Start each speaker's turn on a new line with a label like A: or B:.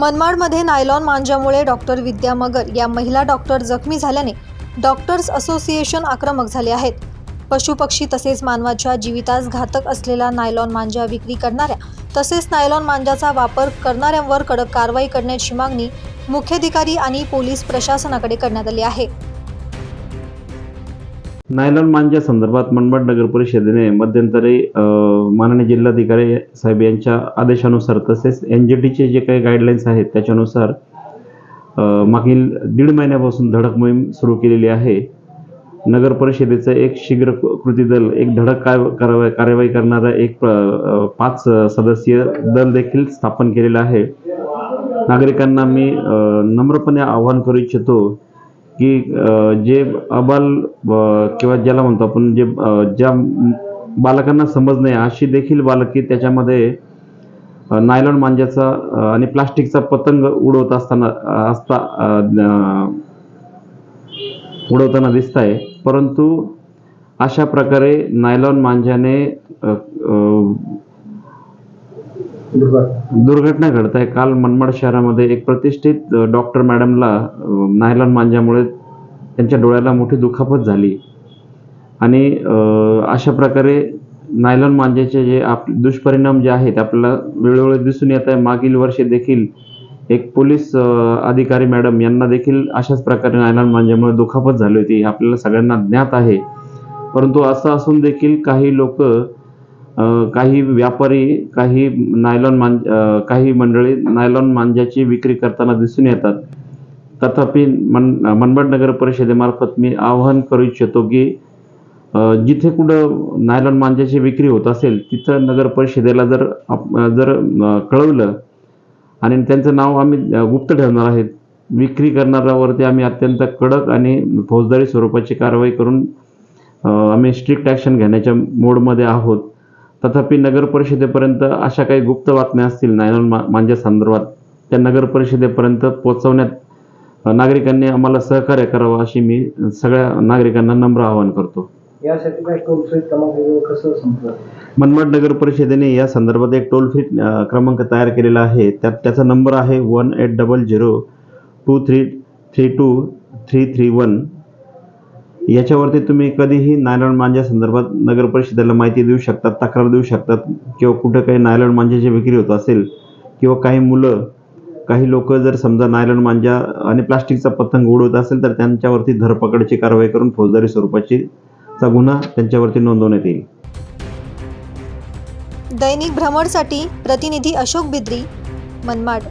A: मनमाडमध्ये nylon मांजामुळे doctor विद्या मगर या महिला doctor जखमी झाल्याने डॉक्टर्स असोसिएशन आक्रमक झाले आहेत. पशुपक्षी तसेच मानवाच्या जीवितास घातक असलेला नायलॉन मांजा विक्री करणाऱ्या तसेच नायलॉन मांजाचा वापर करणाऱ्यांवर कडक कारवाई करण्याची मागणी मुख्याधिकारी आणि पोलीस प्रशासनाकडे करण्यात आली आहे.
B: नायलॉन मांजा संदर्भात मनमाड नगर परिषदेने मध्यंतरी माननीय जिल्हाधिकारी साहेब यांच्या आदेशानुसार तसेच एन जी टीचे जे काही गाईडलाईन्स आहेत त्याच्यानुसार मागील दीड महिन्यापासून धडक मोहीम सुरू केलेली आहे. नगर परिषदेचं एक शीघ्र कृती दल एक धडक काय कारवाई कार्यवाही करणारा एक पाच सदस्यीय दल देखील स्थापन केलेलं आहे. नागरिकांना मी नम्रपणे आवाहन करू इच्छितो की जे अबाल किंवा ज्याला म्हणतो आपण जे ज्या बालकांना समज नाही अशी देखील बालकी त्याच्यामध्ये नायलॉन मांज्याचा आणि प्लास्टिकचा पतंग उडवत असताना असता उडवताना दिसत आहे परंतु अशा प्रकारे नायलॉन मांज्याने दुर्घटना घडत आहे काल मनमाड शहरामध्ये एक प्रतिष्ठित डॉक्टर मॅडमला नायलॉन मांज्यामुळे त्यांच्या डोळ्याला मोठी दुखापत झाली. आणि अशा प्रकारे नायलॉन मांजाचे जे आप दुष्परिणाम जे आहेत आपल्याला वेळोवेळी दिसून येत आहे. मागील वर्षी देखील एक पोलीस अधिकारी मॅडम यांना देखील अशाच प्रकारे नायलॉन मांजामुळे दुखापत झाली होती. हे आपल्याला सगळ्यांना ज्ञात आहे. परंतु असं असून देखील काही लोक काही व्यापारी काही नायलॉन मांज काही मंडळी नायलॉन मांजाची विक्री करताना दिसून येतात. तथापि मन मनमाड नगर परिषदेमार्फत मी आवाहन करू इच्छितो की जिथे कुठं नायलॉन मांजाची विक्री होत असेल तिथं नगर परिषदेला जर आप- जर कळवलं आणि त्यांचं नाव आम्ही गुप्त ठेवणार आहेत विक्री करणाऱ्यावरती आम्ही अत्यंत कडक आणि फौजदारी स्वरूपाची कारवाई करून आम्ही स्ट्रिक्ट ॲक्शन घेण्याच्या मोडमध्ये आहोत. तथापि नगर परिषदेपर्यंत अशा काही गुप्त बातम्या असतील नायलॉन मा मांजा संदर्भात त्या नगर परिषदेपर्यंत पोहोचवण्यात नागरिकांनी आम्हाला सहकार्य करावं अशी मी सगळ्या नागरिकांना नम्र आवाहन करतो. मनमाड नगर परिषदेने या संदर्भात एक टोल फ्री क्रमांक तयार केलेला आहे. त्यात त्याचा नंबर आहे one eight double zero two three three two three three one. याच्यावरती तुम्ही कधीही नायलॉन मांजा संदर्भात नगर परिषदेला माहिती देऊ शकतात तक्रार देऊ शकतात किंवा कुठं काही नायलॉन मांजाची विक्री होत असेल किंवा काही मुलं काही लोक जर समजा नायलॉन मांजा आणि प्लास्टिकचा पतंग उडवत असेल तर त्यांच्यावरती धरपकडची कारवाई करून फौजदारी स्वरूपाची चा गुन्हा त्यांच्यावरती नोंदवण्यात येईल.
A: दैनिक भ्रमणसाठी प्रतिनिधी अशोक बिद्री मनमाड.